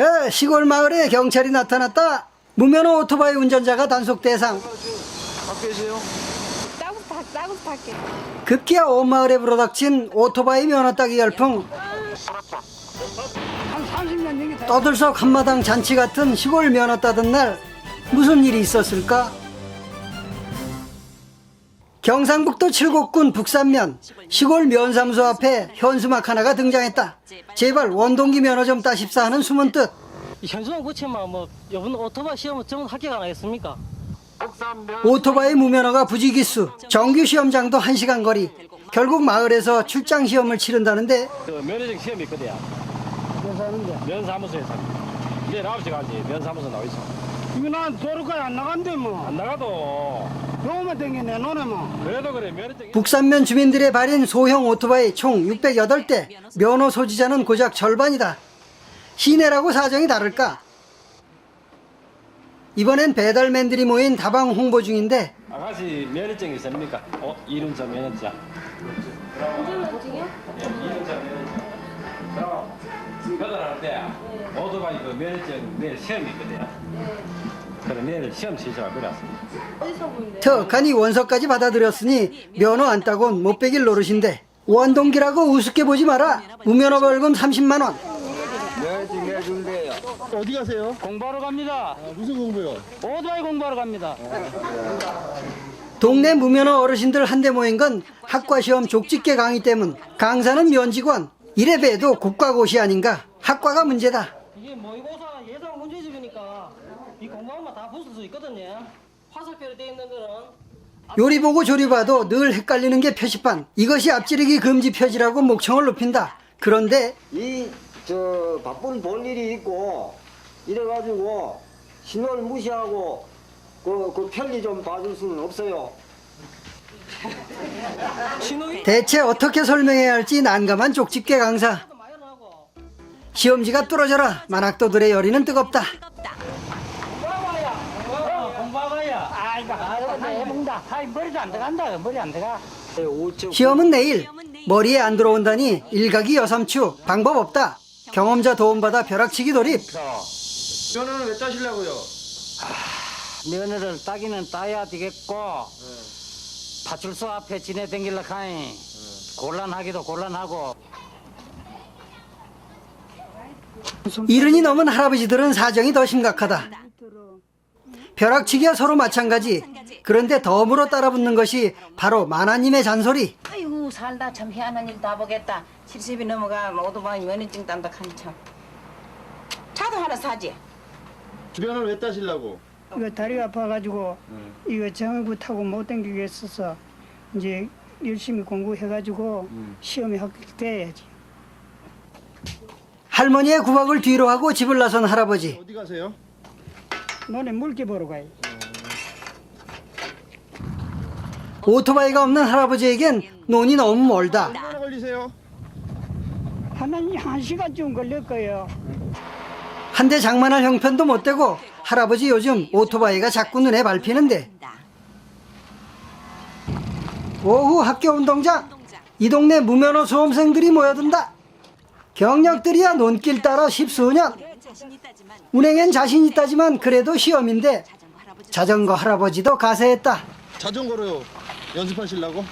에, 시골 마을에 경찰이 나타났다. 무면허 오토바이 운전자가 단속 대상. 따고 타, 따고 탈게. 급기야 온 마을에 불어닥친 오토바이 면허 따기 열풍. 떠들썩 한마당 잔치 같은 시골 면허 따던 날 무슨 일이 있었을까? 경상북도 칠곡군 북산면 시골 면사무소 앞에 현수막 하나가 등장했다. 제발 원동기 면허 좀 따십사 하는 숨은 뜻. 이 현수막 붙이면 뭐 이번 오토바이 시험은 전부 합격 안 하겠습니까? 오토바이 무면허가 부지기수 정규 시험장도 1시간 거리 결국 마을에서 출장 시험을 치른다는데 그 면허증 시험이 있거든요. 면사무소에서. 내일 9시 가지 면사무소 나와 있어. 이거 난 도로까지 안 나간대 뭐. 안 나가도 요거만 댕기네 너네 뭐. 그래도 그래 면허증 북산면 주민들의 발인 소형 오토바이 총 608대 면허 소지자는 고작 절반이다 시내라고 사정이 다를까 이번엔 배달맨들이 모인 다방 홍보 중인데 아가씨 면허증 있습니까? 어? 이륜차 면허증. 운전면허증이요? 이륜차 면허증. 배달할 때 오토바이 그 면허증 내일 시험이 있거든요. 그래 내일 시험? 턱하니 원서까지 받아들였으니 면허 안 따곤 못 빼길 노릇인데 원동기라고 우습게 보지 마라 무면허 벌금 30만 원 어디 가세요? 공부하러 갑니다. 무슨 공부요? 오토바이 공부하러 갑니다. 동네 무면허 어르신들 한데 모인 건 학과 시험 족집게 강의 때문 강사는 면직원 이래 봬도 국가고시 아닌가 학과가 문제다 이게 모의고사 예상 문제집이니까 이 부술 수 있거든요. 화살표로 돼 있는 거는 요리 보고 조리 봐도 늘 헷갈리는 게 표지판. 이것이 앞지르기 금지 표지라고 목청을 높인다. 그런데 이 저 바쁜 볼 일이 있고 이래가지고 신호를 무시하고 그, 그 편리 좀 봐줄 수는 없어요. 대체 어떻게 설명해야 할지 난감한 족집게 강사. 시험지가 뚫어져라. 만학도들의 열의는 뜨겁다. 공부하가야. 아이고 나 해먹다. 아이 머리도 안 들어간다. 머리 안 들어가. 시험은 내일. 머리에 안 들어온다니 일각이 여삼추. 방법 없다. 경험자 도움받아 벼락치기 돌입. 면허는 왜 따시려고요? 면허를 따기는 따야 되겠고 파출소 앞에 지내 댕길라 카니 곤란하기도 곤란하고 이른이 넘은 할아버지들은 사정이 더 심각하다. 벼락치기와 서로 마찬가지. 그런데 덤으로 따라붙는 것이 바로 마나님의 잔소리. 아이고 살다 참 희한한 일 다 보겠다. 70이 넘어가 오토바이 면허증 딴다 하니 참. 차도 하나 사지. 면허를 왜 따시려고? 이거 다리가 아파가지고 이거 정부 타고 못 댕기겠어서 이제 열심히 공부해가지고 시험에 합격돼야지. 할머니의 구박을 뒤로 하고 집을 나선 할아버지. 어디 가세요? 너네 물개 보러 가야 오토바이가 없는 할아버지에겐 논이 너무 멀다. 얼마나 걸리세요? 하나님 한 시간 쯤 걸릴 거예요. 한대 장만할 형편도 못 되고 할아버지 요즘 오토바이가 자꾸 눈에 밟히는데 오후 학교 운동장 이 동네 무면허 수험생들이 모여든다. 경력들이야 논길 따라 십수년 운행엔 자신 있다지만 그래도 시험인데 자전거 할아버지도 가세했다. 자전거로 연습하시려고?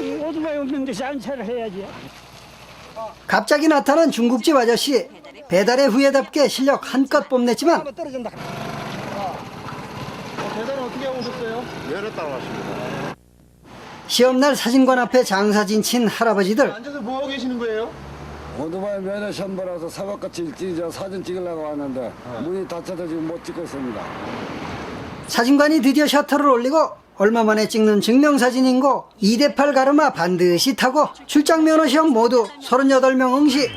이 오토바이 없는데 잔차를 해야지. 갑자기 나타난 중국집 아저씨 배달의 후예답게 실력 한껏 뽐냈지만 떨어진다. 배달은 어떻게 하고 오셨어요? 면허 따러 왔습니다. 시험날 사진관 앞에 장사진 친 할아버지들 앉아서 뭐 하고 계시는 거예요? 오토바이 면허 시험 보라서 사박같이 저 사진 찍으려고 왔는데 문이 닫혀서 지금 못 찍고 있습니다. 사진관이 드디어 셔터를 올리고 얼마 만에 찍는 증명사진인고 2대8 가르마 반드시 타고 출장 면허 시험 모두 38명 응시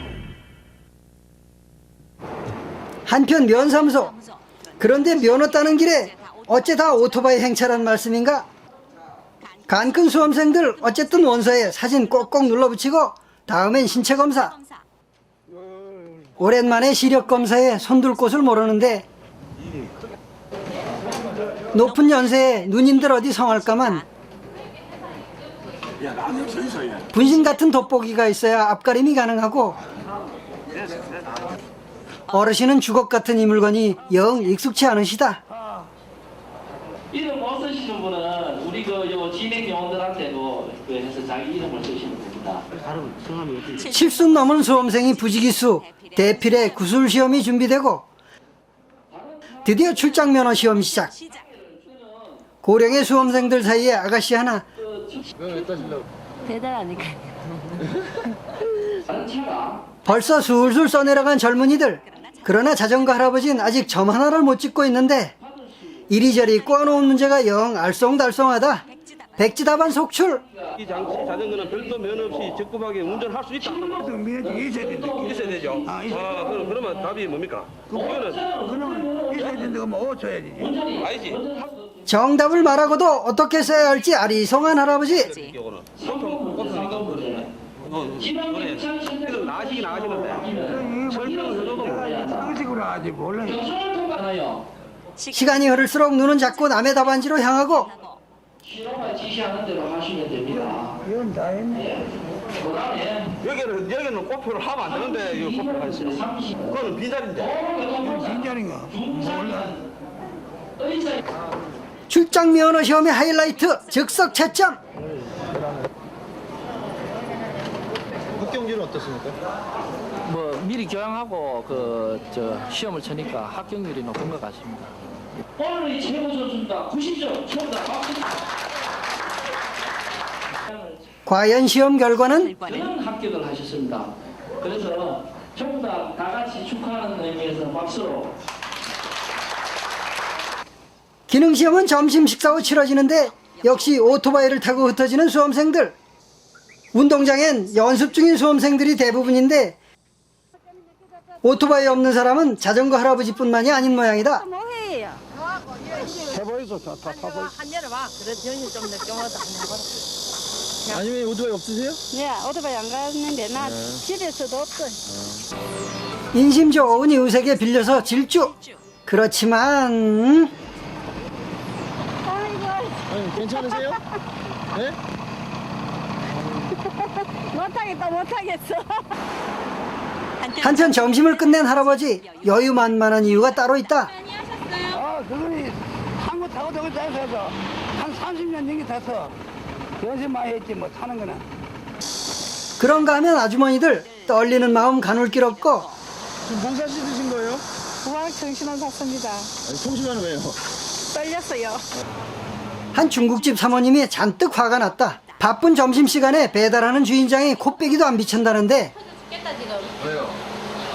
한편 면사무소 그런데 면허 따는 길에 어째 다 오토바이 행차란 말씀인가? 간큰 수험생들 어쨌든 원서에 사진 꼭꼭 눌러붙이고 다음엔 신체 검사. 오랜만에 시력 검사에 손둘 곳을 모르는데 높은 연세에 누님들 어디 성할까만 분신 같은 돋보기가 있어야 앞가림이 가능하고 어르신은 주걱 같은 이 물건이 영 익숙치 않으시다. 이름 못 쓰시는 분은 우리 그요 진행 요원들한테도 그 해서 자기 이름을 쓰시 칠순 넘은 수험생이 부지기수 대필의 구술 시험이 준비되고 드디어 출장 면허 시험 시작. 고령의 수험생들 사이에 아가씨 하나. 다른 차가 벌써 술술 써내려간 젊은이들. 그러나 자전거 할아버지는 아직 점 하나를 못 찍고 있는데 이리저리 꼬아놓은 문제가 영 알쏭달쏭하다. 백지다반 속출. 이 장치 자전거는 별도 면허 없이 적급하게 운전할 수 있다. 면허증 있어야 된다. 있어야 되죠. 아, 있어야 아, 그럼 그러면 답이 뭡니까? 이거는 그러면 있어야 된다고 뭐 어쩌야지. 아니지. 정답을 말하고도 어떻게 써야 할지 아리송한 할아버지. 이거는 보통 꼽으니까 어, 그래. 그래도 나시긴 나시는데 설명을 해줘도 뭐. 상식으로 하지 몰라. 하나요. 시간이 흐를수록 눈은 자꾸 남의 답안지로 향하고 신호가 지시하는 대로 하시면 됩니다. 이건 다 했네. 그다음에 여기는 여기는 꼬표를 하면 안 되는데 이거 꼬표를 하시죠. 30. 그거는 빈자리인데. 진짜인가? 몰라. 의사 출장 면허 시험의 하이라이트 즉석 채점. 국경지는 어떻습니까? 뭐 미리 교양하고 그 저 시험을 치니까 합격률이 높은 것 같습니다. 오늘의 최고 선수입니다. 90점 정답 박수. 과연 시험 결과는 저는 합격을 하셨습니다. 그래서 전부 다, 다 같이 축하하는 의미에서 박수로 기능 시험은 점심 식사 후 치러지는데 역시 오토바이를 타고 흩어지는 수험생들. 운동장엔 연습 중인 수험생들이 대부분인데 오토바이 없는 사람은 자전거 할아버지뿐만이 아닌 모양이다. 해보이소, 다, 다, 다 보이소. 한 열어 봐. 그래 정신 좀 늦게 와도 해봐라. 아니면 오토바이 없으세요? 네, 오토바이 안 갔는데 나 집에서도 없어. 인심 좋은 이웃에게 빌려서 질주. 그렇지만 아이고, 아니, 괜찮으세요? 네? 못하겠다, 못하겠어. 한편 점심을 끝낸 할아버지 여유만만한 이유가 따로 있다. 아, 그거는 한거 타고 저거 타서 한 30년 넘게 타서 연습 많이 했지 뭐 타는 거는. 그런가 하면 아주머니들 떨리는 마음 가눌 길 없고 지금 봉사 씨 드신 거예요? 우악 정신을 샀습니다. 아니, 통신하는 왜요? 떨렸어요. 한 중국집 사모님이 잔뜩 화가 났다. 바쁜 점심시간에 배달하는 주인장이 코빼기도 안 비친다는데 죽겠다 지금. 왜요?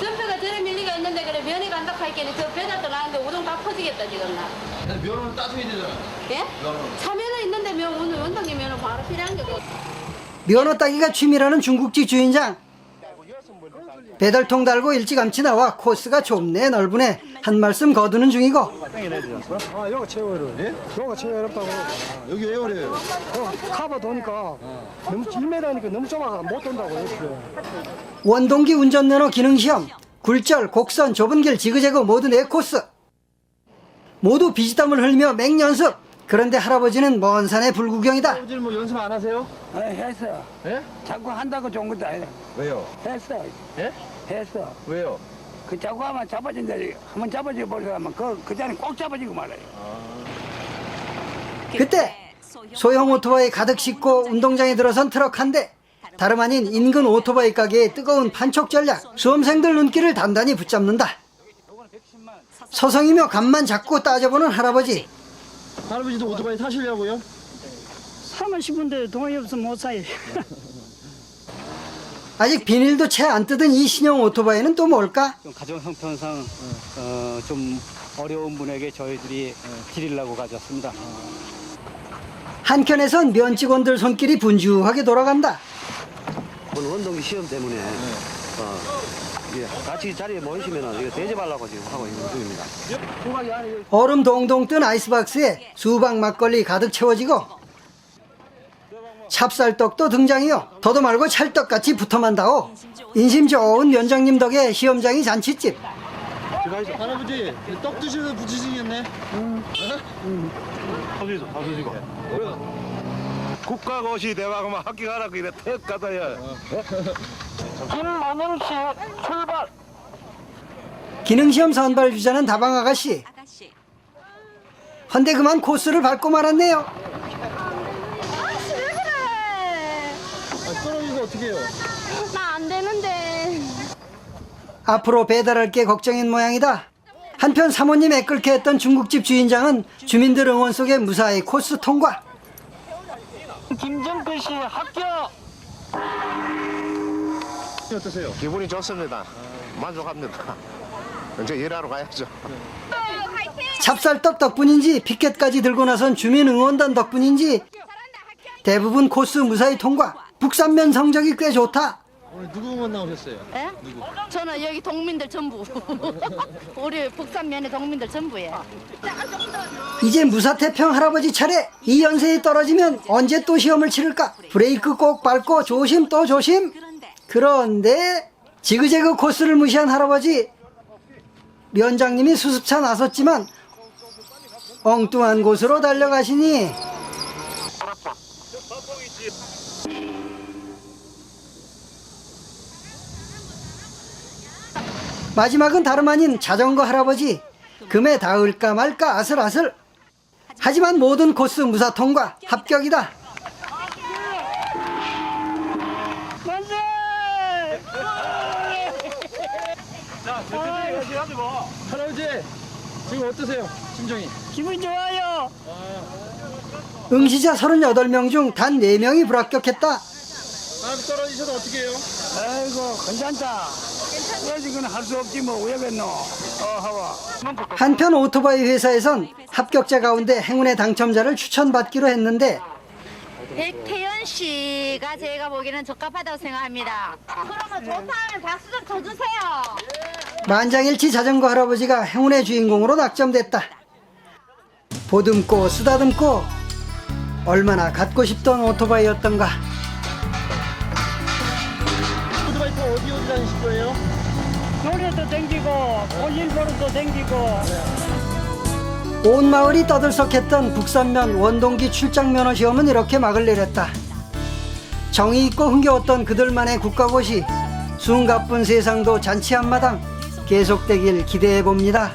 전표가 저래 밀리가 있는데 그래 면이 간다 할게니 저 나는데 우동 다 퍼지겠다 지금 나. 면허는 따줘야 되잖아. 예? 차면은 있는데 면 오늘 원동기 면은 바로 필요한 게고. 면허 따기가 취미라는 중국집 주인장. 배달통 달고 일찌감치 나와 코스가 좁네 넓으네 한 말씀 거두는 중이고 아, 요거 제일 어려워. 예? 제일 어렵다고. 여기 왜 어려요? 카바 도니까 너무 1m니까 너무 좁아서 못 돈다고 이렇게. 원동기 운전면허 기능시험 굴절 곡선 좁은 길 지그재그 모두 네 코스 모두 비지땀을 흘리며 맹연습 그런데 할아버지는 먼 산의 불구경이다 아버지는 뭐 연습 안 하세요? 아, 했어. 예? 자꾸 한다고 좋은 것도 아니야. 왜요? 했어. 예? 했어. 왜요? 그 자꾸 하면 잡아진다. 한번 잡아져 버리면 그, 그 자리 꼭 잡아지고 말아요. 그때 소형 오토바이 가득 싣고 운동장에 들어선 트럭 한 대 다름 아닌 인근 오토바이 가게의 뜨거운 판촉 전략 수험생들 눈길을 단단히 붙잡는다 서성이며 간만 잡고 따져보는 할아버지 할아버지도 오토바이 타시려고요? 사면 싶은데 돈이 없으면 못 사요. 아직 비닐도 채 안 뜯은 이 신형 오토바이는 또 뭘까? 가정 형편상 어, 좀 어려운 분에게 저희들이 드리려고 가졌습니다. 한켠에선 면 직원들 손길이 분주하게 돌아간다 오늘 원동기 시험 때문에 어, 이게 같이 자리에 모이시면 이거 대접하려고 지금 하고 있는 중입니다. 얼음 동동 뜬 아이스박스에 수박 막걸리 가득 채워지고 찹쌀떡도 등장이요. 더도 말고 찰떡같이 붙어만 다오. 인심 좋은 위원장님 덕에 시험장이 잔치집. 할아버지, 떡 드시면서 부치시겠네? 국가고시 대박 하면 합격하라고 이래 턱 가다야. 김만영씨 출발. 기능시험 선발 주자는 다방 아가씨. 헌데 그만 코스를 밟고 말았네요. 아, 떨어지면 어떻게 해요? 나 안 되는데. 앞으로 배달할 게 걱정인 모양이다. 한편 사모님 애끓게 했던 중국집 주인장은 주민들 응원 속에 무사히 코스 통과. 김정근 씨 합격! 어떠세요? 기분이 좋습니다. 만족합니다. 이제 일하러 가야죠. 찹쌀떡 덕분인지 피켓까지 들고 나선 주민 응원단 덕분인지 대부분 코스 무사히 통과. 북산면 성적이 꽤 좋다. 오늘 누구 응원 나오셨어요? 예? 저는 여기 동민들 전부. 우리 북산면의 동민들 전부예요. 이제 무사태평 할아버지 차례. 이 연세에 떨어지면 언제 또 시험을 치를까? 브레이크 꼭 밟고 조심 또 조심. 그런데 지그재그 코스를 무시한 할아버지. 면장님이 수습차 나섰지만 엉뚱한 곳으로 달려가시니 마지막은 다름 아닌 자전거 할아버지. 금에 닿을까 말까 아슬아슬. 하지만 모든 코스 무사 통과 합격이다 할아버지 지금 어떠세요? 심정이? 기분 좋아요. 응시자 38명 중 단 4명이 불합격했다 할아버지 떨어지셔도 어떻게 해요? 아이고 괜찮다. 아직은 할 수 없지 뭐 왜겠노? 어 하와. 한편 오토바이 회사에선 합격자 가운데 행운의 당첨자를 추천받기로 했는데 백태연 씨가 제가 보기에는 적합하다고 생각합니다. 그러면 좋다면 박수 좀 쳐주세요. 만장일치 자전거 할아버지가 행운의 주인공으로 낙점됐다 보듬고 쓰다듬고 얼마나 갖고 싶던 오토바이였던가 오토바이 타고 어디 어디 다니실 거예요? 노래도 댕기고 볼일보로도 댕기고 온 마을이 떠들썩했던 북산면 원동기 출장 면허 시험은 이렇게 막을 내렸다. 정이 있고 흥겨웠던 그들만의 국가고시, 숨가쁜 세상도 잔치 한마당 계속되길 기대해 봅니다.